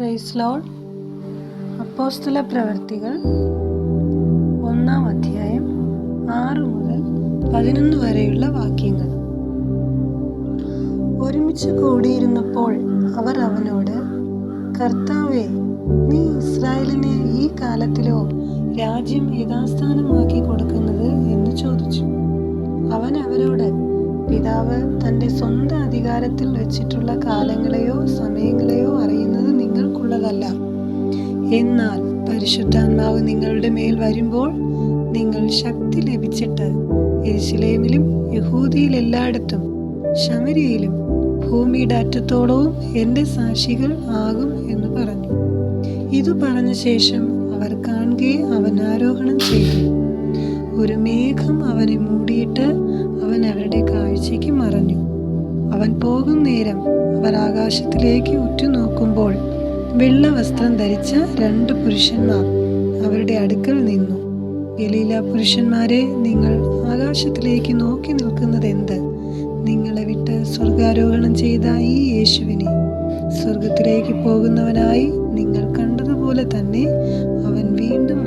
Price ലോൾ അപ്പോസ്തല പ്രവർത്തികൾ ഒന്നാം അധ്യായം ആറ് മുതൽ പതിനൊന്ന് വരെയുള്ള വാക്യങ്ങൾ. ഒരുമിച്ച് കൂടിയിരുന്നപ്പോൾ അവർ അവനോട് കർത്താവേ നീ ഇസ്രായേലിനെ ഈ കാലത്തിലോ രാജ്യം യഥാസ്ഥാനമാക്കി കൊടുക്കുന്നത്? എന്ന് ചോദിച്ചു. അവൻ അവരോട് പിതാവ് തന്റെ സ്വന്തം അധികാരത്തിൽ വെച്ചിട്ടുള്ള കാലങ്ങളെയോ സമയങ്ങളെയോ എന്നാൽ പരിശുദ്ധാത്മാവ് നിങ്ങളുടെ മേൽ വരുമ്പോൾ നിങ്ങൾ ശക്തി ലഭിച്ചിട്ട് എരിശിലേമിലും യഹൂദിയിൽ എല്ലായിടത്തും ശമരിയിലും ഭൂമിയുടെ അറ്റത്തോളവും എന്റെ സാക്ഷികൾ ആകും എന്ന് പറഞ്ഞു. ഇതു പറഞ്ഞ ശേഷം അവർ കാണുകയെ അവൻ ആരോഹണം ചെയ്തു. ഒരു മേഘം അവനെ മൂടിയിട്ട് അവൻ അവരുടെ കാഴ്ചയ്ക്ക് മറഞ്ഞു. അവൻ പോകും നേരം അവർ ആകാശത്തിലേക്ക് ഉറ്റുനോക്കുമ്പോൾ വെള്ള വസ്ത്രം ധരിച്ച രണ്ട് പുരുഷന്മാർ അവരുടെ അടുക്കൽ നിന്നു. ഗലീല പുരുഷന്മാരെ നിങ്ങൾ ആകാശത്തിലേക്ക് നോക്കി നിൽക്കുന്നത് എന്ത് നിങ്ങളെ വിട്ട് സ്വർഗാരോഹണം ചെയ്ത ഈ യേശുവിനെ. സ്വർഗത്തിലേക്ക് പോകുന്നവനായി നിങ്ങൾ കണ്ടതുപോലെ തന്നെ അവൻ വീണ്ടും